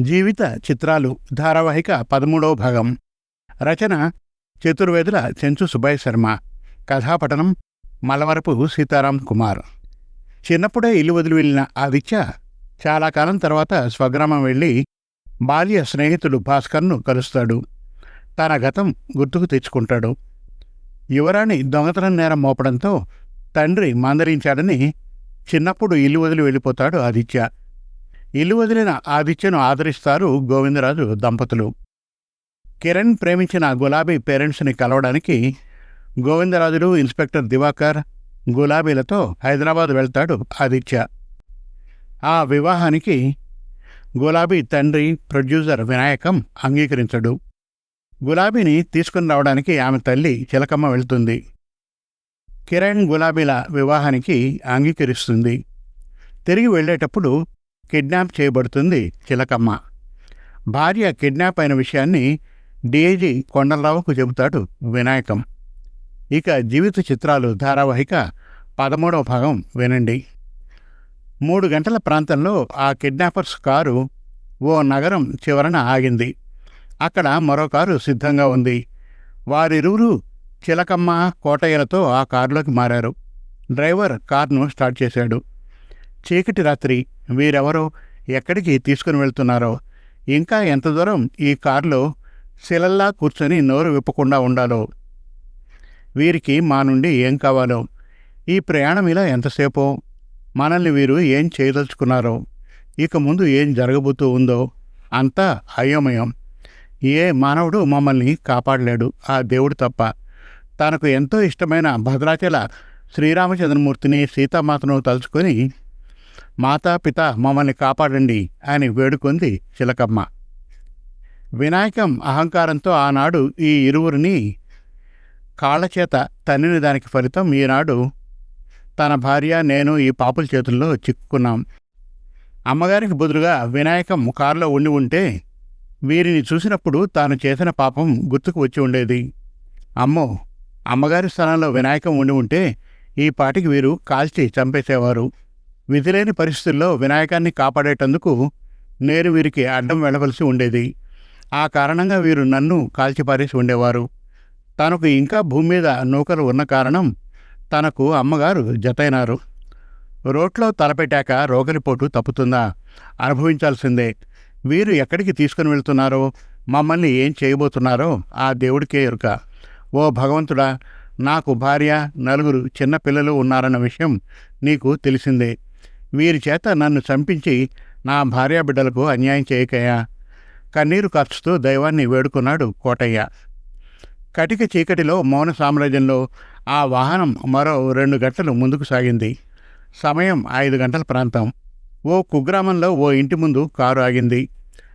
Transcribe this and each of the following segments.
జీవిత చిత్రాలు ధారావాహిక పదమూడవ భాగం. రచన చతుర్వేదుల చెంచు సుబ్బయ్య శర్మ. కథాపఠనం మలవరపు సీతారాం కుమార్. చిన్నప్పుడే ఇల్లు వదిలి వెళ్ళిన ఆదిత్య చాలా కాలం తర్వాత స్వగ్రామం వెళ్ళి బాల్య స్నేహితుడు భాస్కర్ను కలుస్తాడు. తన గతం గుర్తుకు తెచ్చుకుంటాడు. యువరాణి దొంగతనం నేరం మోపడంతో తండ్రి మందరించాడని చిన్నప్పుడు ఇల్లు వదిలి వెళ్ళిపోతాడు ఆదిత్య. ఇల్లు వదిలిన ఆదిత్యను ఆదరిస్తారు గోవిందరాజు దంపతులు. కిరణ్ ప్రేమించిన గులాబీ పేరెంట్స్ని కలవడానికి గోవిందరాజులు ఇన్స్పెక్టర్ దివాకర్ గులాబీలతో హైదరాబాద్ వెళ్తాడు ఆదిత్య. ఆ వివాహానికి గులాబీ తండ్రి ప్రొడ్యూసర్ వినాయకం అంగీకరించడు. గులాబీని తీసుకుని రావడానికి ఆమె తల్లి చిలకమ్మ వెళ్తుంది. కిరణ్ గులాబీల వివాహానికి అంగీకరిస్తుంది. తిరిగి వెళ్ళేటప్పుడు కిడ్నాప్ చేయబడుతుంది చిలకమ్మ. భార్య కిడ్నాప్ అయిన విషయాన్ని డిఐజీ కొండలరావుకు చెబుతాడు వినాయకం. ఇక జీవిత చిత్రాలు ధారావాహిక పదమూడవ భాగం వినండి. మూడు గంటల ప్రాంతంలో ఆ కిడ్నాపర్స్ కారు ఓ నగరం చివరన ఆగింది. అక్కడ మరో కారు సిద్ధంగా ఉంది. వారిరువురు చిలకమ్మ కోటయ్యలతో ఆ కారులోకి మారారు. డ్రైవర్ కార్ను స్టార్ట్ చేశాడు. చీకటి రాత్రి వీరెవరో ఎక్కడికి తీసుకుని వెళ్తున్నారో? ఇంకా ఎంత దూరం ఈ కారులో శిలల్లా కూర్చొని నోరు విప్పకుండా ఉండాలో? వీరికి మా నుండి ఏం కావాలో? ఈ ప్రయాణం ఇలా ఎంతసేపో? మనల్ని వీరు ఏం చేయదలుచుకున్నారో? ఇక ముందు ఏం జరగబోతూ ఉందో? అంతా అయోమయం. ఏ మానవుడు మమ్మల్ని కాపాడలేడు. ఆ దేవుడు తప్ప. తనకు ఎంతో ఇష్టమైన భద్రాచల శ్రీరామచంద్రమూర్తిని సీతామాతను తలుచుకొని మాతాపిత మమ్మల్ని కాపాడండి అని వేడుకొంది చిలకమ్మ. వినాయకం అహంకారంతో ఆనాడు ఈ ఇరువురిని కాళ్ళచేత తన్నిన దానికి ఫలితం ఈనాడు తన భార్య నేను ఈ పాపుల చేతుల్లో చిక్కుకున్నాం. అమ్మగారికి బదులుగా వినాయకం కారులో ఉండి ఉంటే వీరిని చూసినప్పుడు తాను చేసిన పాపం గుర్తుకు వచ్చి ఉండేది. అమ్మో! అమ్మగారి స్థానంలో వినాయకం ఉండి ఉంటే ఈ పాటికి వీరు కాల్చి చంపేసేవారు. విధిలేని పరిస్థితుల్లో వినాయకాన్ని కాపాడేటందుకు నేను వీరికి అడ్డం వెళ్ళవలసి ఉండేది. ఆ కారణంగా వీరు నన్ను కాల్చిపారేసి ఉండేవారు. తనకు ఇంకా భూమి మీద నూకలు ఉన్న కారణం తనకు అమ్మగారు జతైనారు. రోడ్లో తలపెట్టాక రోగలిపోటు తప్పుతుందా? అనుభవించాల్సిందే. వీరు ఎక్కడికి తీసుకుని వెళ్తున్నారో? మమ్మల్ని ఏం చేయబోతున్నారో ఆ దేవుడికే ఎరుక. ఓ భగవంతుడా నాకు భార్య నలుగురు చిన్న పిల్లలు ఉన్నారన్న విషయం నీకు తెలిసిందే. వీరి చేత నన్ను చంపించి నా భార్యాబిడ్డలకు అన్యాయం చేయకయా కన్నీరు ఖర్చుతూ దైవాన్ని వేడుకున్నాడు కోటయ్య. కటిక చీకటిలో మౌన సామ్రాజ్యంలో ఆ వాహనం మరో రెండు గంటలు ముందుకు సాగింది. సమయం ఐదు గంటల ప్రాంతం. ఓ కుగ్రామంలో ఓ ఇంటి ముందు కారు ఆగింది.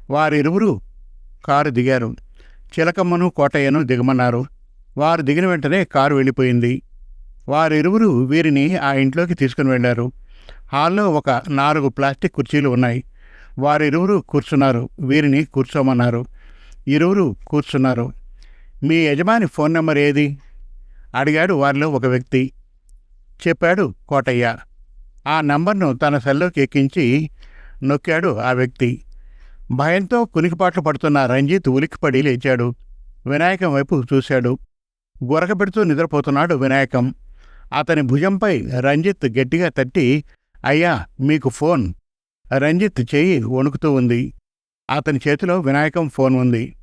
వారిరువురు కారు దిగారు. చిలకమ్మను కోటయ్యను దిగమన్నారు. వారు దిగిన వెంటనే కారు వెళ్ళిపోయింది. వారిరువురు వీరిని ఆ ఇంట్లోకి తీసుకుని వెళ్ళారు. హాల్లో ఒక నాలుగు ప్లాస్టిక్ కుర్చీలు ఉన్నాయి. వారిరువురు కూర్చున్నారు. వీరిని కూర్చోమన్నారు. ఇరువురు కూర్చున్నారు. మీ యజమాని ఫోన్ నెంబర్ ఏది? అడిగాడు వారిలో ఒక వ్యక్తి. చెప్పాడు కోటయ్య. ఆ నంబర్ను తన సెల్లోకి ఎక్కించి నొక్కాడు ఆ వ్యక్తి. భయంతో కునికిపాట్లు పడుతున్న రంజిత్ ఉలిక్కిపడి లేచాడు. వినాయకం వైపు చూశాడు. గురకబెడుతూ నిద్రపోతున్నాడు వినాయకం. అతని భుజంపై రంజిత్ గట్టిగా తట్టి అయ్యా మీకు ఫోన్. రంజిత్ చెయ్యి వణుకుతూ ఉంది. అతని చేతిలో వినాయకం ఫోన్ ఉంది.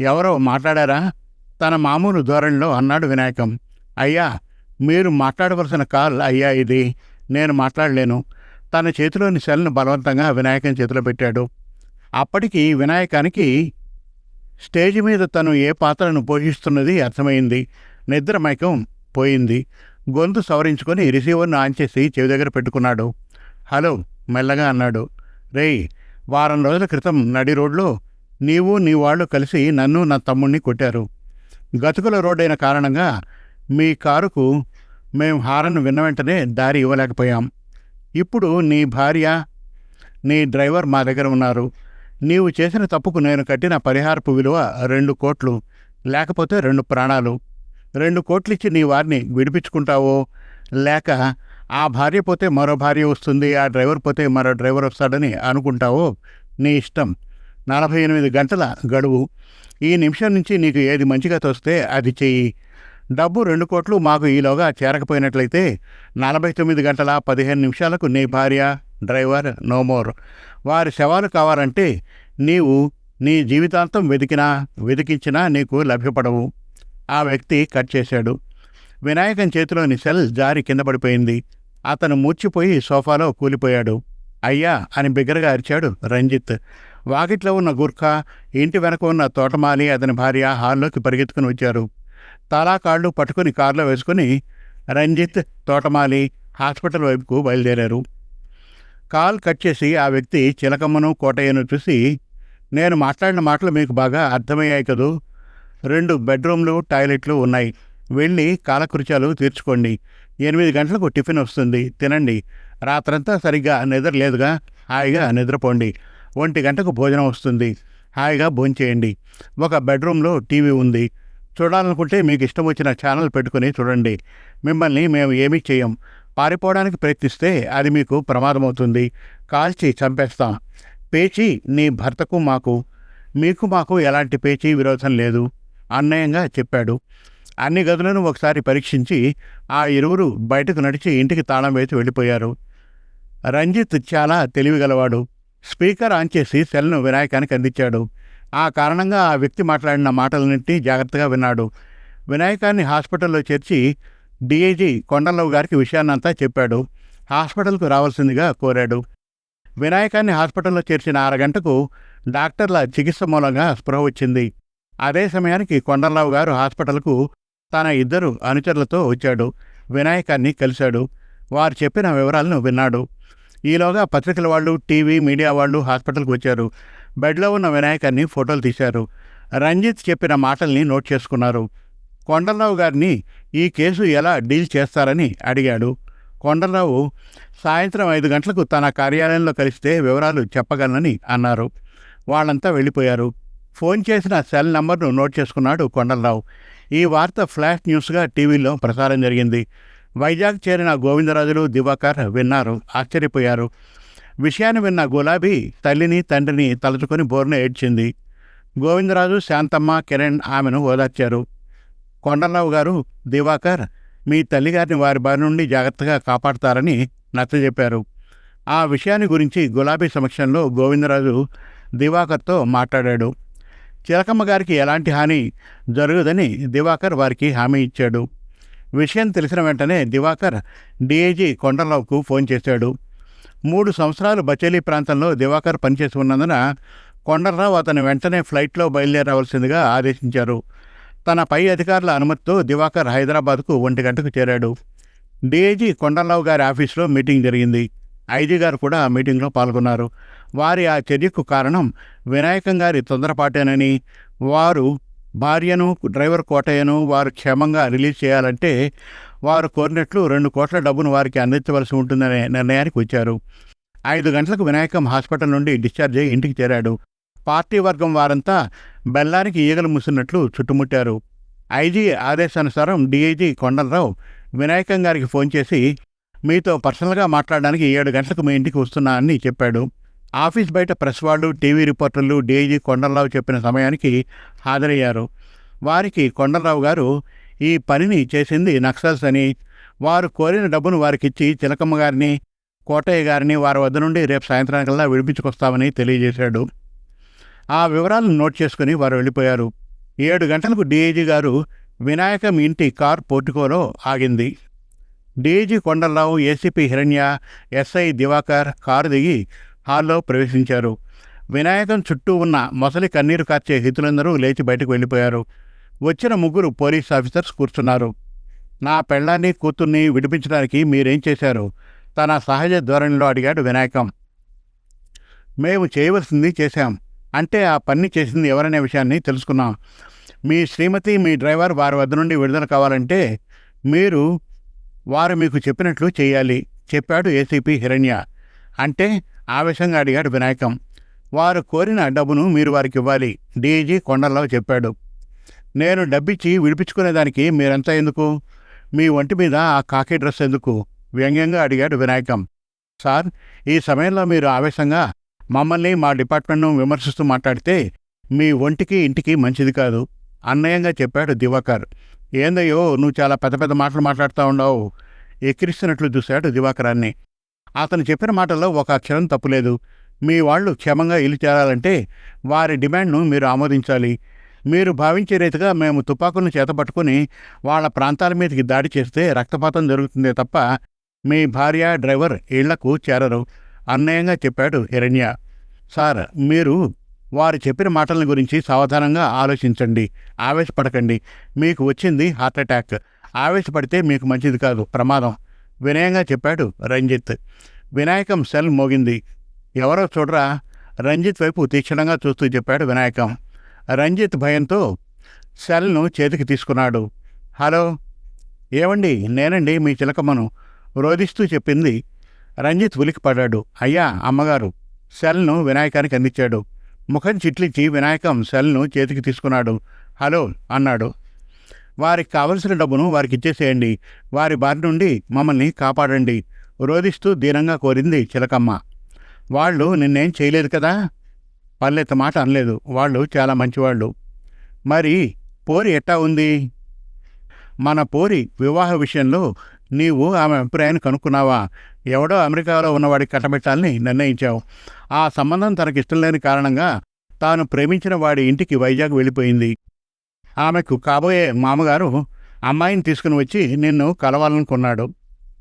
ఎవరో మాట్లాడారా? తన మామూలు ధోరణిలో అన్నాడు వినాయకం. అయ్యా మీరు మాట్లాడవలసిన కాల్ అయ్యా ఇది. నేను మాట్లాడలేను. తన చేతిలోని సెల్ను బలవంతంగా వినాయకం చేతిలో పెట్టాడు. అప్పటికి వినాయకానికి స్టేజ్ మీద తను ఏ పాత్రను పోషిస్తున్నది అర్థమైంది. నిద్ర మైకం పోయింది. గొంతు సవరించుకొని రిసీవర్ను ఆన్ చేసి చెవి దగ్గర పెట్టుకున్నాడు. హలో మెల్లగా అన్నాడు. రేయ్ వారం రోజుల క్రితం నడి రోడ్లో నీవు నీ వాళ్ళు కలిసి నన్ను నా తమ్ముణ్ణి కొట్టారు. గతుకుల రోడ్డైన కారణంగా మీ కారుకు మేం హారన్ విన్న వెంటనే దారి ఇవ్వలేకపోయాం. ఇప్పుడు నీ భార్య నీ డ్రైవర్ మా దగ్గర ఉన్నారు. నీవు చేసిన తప్పుకు నేను కట్టిన పరిహారపు విలువ రెండు కోట్లు లేకపోతే రెండు ప్రాణాలు. రెండు కోట్లిచ్చి నీ వారిని విడిపించుకుంటావో? లేక ఆ భార్య పోతే మరో భార్య వస్తుంది ఆ డ్రైవర్ పోతే మరో డ్రైవర్ వస్తాడని అనుకుంటావో? నీ ఇష్టం. నలభై ఎనిమిది గంటల గడువు. ఈ నిమిషం నుంచి నీకు ఏది మంచిగా తోస్తే అది చెయ్యి. డబ్బు రెండు కోట్లు మాకు ఈలోగా చేరకపోయినట్లయితే నలభై తొమ్మిది గంటల పదిహేను నిమిషాలకు నీ భార్య డ్రైవర్ నోమోర్ వారి శవాలు కావాలంటే నీవు నీ జీవితాంతం వెతికినా వెతికించినా నీకు లభ్యపడవు. ఆ వ్యక్తి కట్ చేశాడు. వినాయకం చేతిలోని సెల్ జారి కింద పడిపోయింది. అతను మూర్చిపోయి సోఫాలో కూలిపోయాడు. అయ్యా అని బిగ్గరగా అరిచాడు రంజిత్. వాకిట్లో ఉన్న గుర్ఖా ఇంటి వెనక ఉన్న తోటమాలి అతని భార్య హాల్లోకి పరిగెత్తుకుని వచ్చారు. తలా కాళ్ళు పట్టుకుని కారులో వేసుకుని రంజిత్ తోటమాలి హాస్పిటల్ వైపుకు బయలుదేరారు. కాల్ కట్ చేసి ఆ వ్యక్తి చిలకమ్మను కోటయ్యను చూసి నేను మాట్లాడిన మాటలు మీకు బాగా అర్థమయ్యాయి కదూ? రెండు బెడ్రూమ్లు టాయిలెట్లు ఉన్నాయి. వెళ్ళి కాలకృత్యాలు తీర్చుకోండి. ఎనిమిది గంటలకు టిఫిన్ వస్తుంది. తినండి. రాత్రంతా సరిగ్గా నిద్ర లేదుగా? హాయిగా నిద్రపోండి. ఒంటి గంటకు భోజనం వస్తుంది. హాయిగా భోంచేయండి. ఒక బెడ్రూమ్లో టీవీ ఉంది. చూడాలనుకుంటే మీకు ఇష్టం వచ్చిన ఛానల్ పెట్టుకుని చూడండి. మిమ్మల్ని మేము ఏమీ చేయం పారిపోవడానికి ప్రయత్నిస్తే అది మీకు ప్రమాదమవుతుంది. కాల్చి చంపేస్తాం. పేచీ నీ భర్తకు మాకు. మీకు మాకు ఎలాంటి పేచీ విరోధం లేదు. అన్యాయంగా చెప్పాడు. అన్ని గదులను ఒకసారి పరీక్షించి ఆ ఇరువురు బయటకు నడిచి ఇంటికి తాళం వేసి వెళ్ళిపోయారు. రంజిత్ చాలా తెలివిగలవాడు. స్పీకర్ ఆన్ చేసి సెల్ను వినాయకానికి అందించాడు. ఆ కారణంగా ఆ వ్యక్తి మాట్లాడిన మాటలన్నింటినీ జాగ్రత్తగా విన్నాడు. వినాయకాన్ని హాస్పిటల్లో చేర్చి డిఐజీ కొండలరావు గారికి విషయాన్నంతా చెప్పాడు. హాస్పిటల్కు రావాల్సిందిగా కోరాడు. వినాయకాన్ని హాస్పిటల్లో చేర్చిన అరగంటకు డాక్టర్ల చికిత్స మూలంగా స్పృహ వచ్చింది. అదే సమయానికి కొండలరావు గారు హాస్పిటల్కు తన ఇద్దరు అనుచరులతో వచ్చాడు. వినాయకాన్ని కలిశాడు. వారు చెప్పిన వివరాలను విన్నాడు. ఈలోగా పత్రికల వాళ్ళు టీవీ మీడియా వాళ్ళు హాస్పిటల్కి వచ్చారు. బెడ్లో ఉన్న వినాయకాన్ని ఫోటోలు తీశారు. రంజిత్ చెప్పిన మాటల్ని నోట్ చేసుకున్నారు. కొండలరావు గారిని ఈ కేసు ఎలా డీల్ చేస్తారని అడిగాడు. కొండలరావు సాయంత్రం ఐదు గంటలకు తన కార్యాలయంలో కలిస్తే వివరాలు చెప్పగలనని అన్నారు. వాళ్ళంతా వెళ్ళిపోయారు. ఫోన్ చేసిన సెల్ నంబర్ను నోట్ చేసుకున్నాడు కొండలరావు. ఈ వార్త ఫ్లాష్ న్యూస్గా టీవీలో ప్రసారం జరిగింది. వైజాగ్ చేరిన గోవిందరాజులు దివాకర్ విన్నారు. ఆశ్చర్యపోయారు. విషయాన్ని విన్న గులాబీ తల్లిని తండ్రిని తలుచుకొని బోర్న ఏడ్చింది. గోవిందరాజు శాంతమ్మ కిరణ్ ఆమెను ఓదార్చారు. కొండలరావు గారు దివాకర్ మీ తల్లిగారిని వారి బారి నుండి జాగ్రత్తగా కాపాడతారని నచ్చజెప్పారు. ఆ విషయాన్ని గురించి గులాబీ సమక్షంలో గోవిందరాజు దివాకర్తో మాట్లాడాడు. చిలకమ్మ గారికి ఎలాంటి హాని జరగదని దివాకర్ వారికి హామీ ఇచ్చాడు. విషయం తెలిసిన వెంటనే దివాకర్ డిఐజీ కొండలరావుకు ఫోన్ చేశాడు. మూడు సంవత్సరాలు బచేలీ ప్రాంతంలో దివాకర్ పనిచేసి ఉన్నందున కొండలరావు అతను వెంటనే ఫ్లైట్లో బయలుదేరవలసిందిగా ఆదేశించారు. తన పై అధికారుల అనుమతితో దివాకర్ హైదరాబాద్కు ఒంటి గంటకు చేరాడు. డిఐజీ కొండలరావు గారి ఆఫీసులో మీటింగ్ జరిగింది. ఐజీ గారు కూడా ఆ మీటింగ్లో పాల్గొన్నారు. వారి ఆ చర్యకు కారణం వినాయకం గారి తొందరపాటేనని. వారు భార్యను డ్రైవర్ కోటయ్యను వారు క్షేమంగా రిలీజ్ చేయాలంటే వారు కోరినట్లు రెండు కోట్ల డబ్బును వారికి అందించవలసి ఉంటుందనే నిర్ణయానికి వచ్చారు. ఐదు గంటలకు వినాయకం హాస్పిటల్ నుండి డిశ్చార్జ్ అయ్యి ఇంటికి చేరాడు. పార్టీ వర్గం వారంతా బెల్లానికి ఈగలు ముసినట్లు చుట్టుముట్టారు. ఐజీ ఆదేశానుసారం డిఐజీ కొండలరావు వినాయకం గారికి ఫోన్ చేసి మీతో పర్సనల్గా మాట్లాడడానికి ఏడు గంటలకు మీ ఇంటికి వస్తున్నా అని చెప్పాడు. ఆఫీస్ బయట ప్రెస్ వాళ్ళు టీవీ రిపోర్టర్లు డీఐజీ కొండలరావు చెప్పిన సమయానికి హాజరయ్యారు. వారికి కొండలరావు గారు ఈ పనిని చేసింది నక్సల్స్ అని. వారు కోరిన డబ్బును వారికిచ్చి చిలకమ్మ గారిని కోటయ్య గారిని వారి వద్ద నుండి రేపు సాయంత్రానికల్లా విడిపించుకొస్తామని తెలియజేశాడు. ఆ వివరాలను నోట్ చేసుకుని వారు వెళ్ళిపోయారు. ఏడు గంటలకు డీఐజీ గారు వినాయకం ఇంటి కార్ పోర్టుకోలో ఆగింది. DIG Kondalarao ACP Hiranya SI Diwakar car దిగి హాల్లో ప్రవేశించారు. వినాయకం చుట్టూ ఉన్న మొసలి కన్నీరు కార్చే హితులందరూ లేచి బయటకు వెళ్ళిపోయారు. వచ్చిన ముగ్గురు పోలీస్ ఆఫీసర్స్ కూర్చున్నారు. నా పెళ్ళాన్ని కూతుర్ని విడిపించడానికి మీరేం చేశారు? తన సహజ ధోరణిలో అడిగాడు వినాయకం. మేము చేయవలసింది చేశాం. అంటే ఆ పని చేసింది ఎవరనే విషయాన్ని తెలుసుకున్నాం. మీ శ్రీమతి మీ డ్రైవర్ వారి వద్ద నుండి విడుదల కావాలంటే మీరు వారు మీకు చెప్పినట్లు చేయాలి చెప్పాడు ఏసీపీ హిరణ్య. అంటే ఆవేశంగా అడిగాడు వినాయకం. వారు కోరిన డబ్బును మీరు వారికి ఇవ్వాలి డీజీ కొండలరావు చెప్పాడు. నేను డబ్బిచ్చి విడిపించుకునేదానికి మీరంతా ఎందుకు? మీ ఒంటి మీద ఆ కాకి డ్రెస్ ఎందుకు? వ్యంగ్యంగా అడిగాడు వినాయకం. సార్ ఈ సమయంలో మీరు ఆవేశంగా మమ్మల్ని మా డిపార్ట్మెంట్ను విమర్శిస్తూ మాట్లాడితే మీ ఒంటికి ఇంటికి మంచిది కాదు అన్నయంగా చెప్పాడు దివాకర్. ఏందయ్యో నువ్వు చాలా పెద్ద పెద్ద మాటలు మాట్లాడుతూ ఉండవు ఎక్కిరిస్తున్నట్లు చూశాడు దివాకరాన్ని. అతను చెప్పిన మాటల్లో ఒక అక్షరం తప్పులేదు. మీ వాళ్ళు క్షేమంగా ఇల్లు చేరాలంటే వారి డిమాండ్ను మీరు ఆమోదించాలి. మీరు భావించే రీతిగా మేము తుపాకులను చేతపట్టుకుని వాళ్ళ ప్రాంతాల మీదకి దాడి చేస్తే రక్తపాతం జరుగుతుందే తప్ప మీ భార్య డ్రైవర్ ఇళ్ళకు చేరరు. అన్యాయంగా చెప్పాడు హిరణ్య. సార్ మీరు వారు చెప్పిన మాటల గురించి సావధానంగా ఆలోచించండి. ఆవేశపడకండి. మీకు వచ్చింది హార్ట్ అటాక్. ఆవేశపడితే మీకు మంచిది కాదు. ప్రమాదం. వినయంగా చెప్పాడు రంజిత్. వినాయకం సెల్ మోగింది. ఎవరో చూడరా? రంజిత్ వైపు తీక్షణంగా చూస్తూ చెప్పాడు వినాయకం. రంజిత్ భయంతో సెల్ను చేతికి తీసుకున్నాడు. హలో? ఏమండి నేనండి మీ చిలకమ్మను రోధిస్తూ చెప్పింది. రంజిత్ ఉలికిపడ్డాడు అయ్యా అమ్మగారు. సెల్ను వినాయకానికి అందించాడు. ముఖం చిట్లిచ్చి వినాయకం సెల్ను చేతికి తీసుకున్నాడు. హలో? అన్నాడు. వారికి కావలసిన డబ్బును వారికి ఇచ్చేసేయండి. వారి బారి నుండి మమ్మల్ని కాపాడండి. రోధిస్తూ దీనంగా కోరింది చిలకమ్మ. వాళ్ళు నిన్నేం చేయలేదు కదా? పల్లెత్త మాట అనలేదు. వాళ్ళు చాలా మంచివాళ్ళు. మరి పోరి ఎట్టా ఉంది? మన పోరి వివాహ విషయంలో నీవు ఆమె అభిప్రాయాన్ని కనుక్కున్నావా? ఎవడో అమెరికాలో ఉన్నవాడికి కట్టబెట్టాలని నిర్ణయించావు. ఆ సంబంధం తనకిష్టం లేని కారణంగా తాను ప్రేమించిన వాడి ఇంటికి వైజాగ్ వెళ్ళిపోయింది. ఆమెకు కాబోయే మామగారు అమ్మాయిని తీసుకుని వచ్చి నిన్ను కలవాలనుకున్నాడు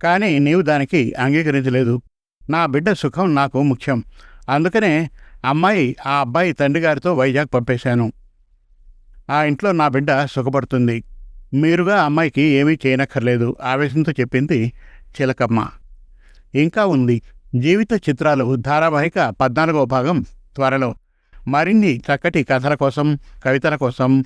కానీ నీవు దానికి అంగీకరించలేదు. నా బిడ్డ సుఖం నాకు ముఖ్యం. అందుకనే అమ్మాయి ఆ అబ్బాయి తండ్రి గారితో వైజాగ్ పంపేశాను. ఆ ఇంట్లో నా బిడ్డ సుఖపడుతుంది. మీరుగా అమ్మాయికి ఏమీ చేయనక్కర్లేదు ఆవేశంతో చెప్పింది చిలకమ్మ. ఇంకా ఉంది. జీవిత చిత్రాలు ధారావాహిక పద్నాలుగో భాగం త్వరలో. మరిన్ని చక్కటి కథల కోసం కవితల కోసం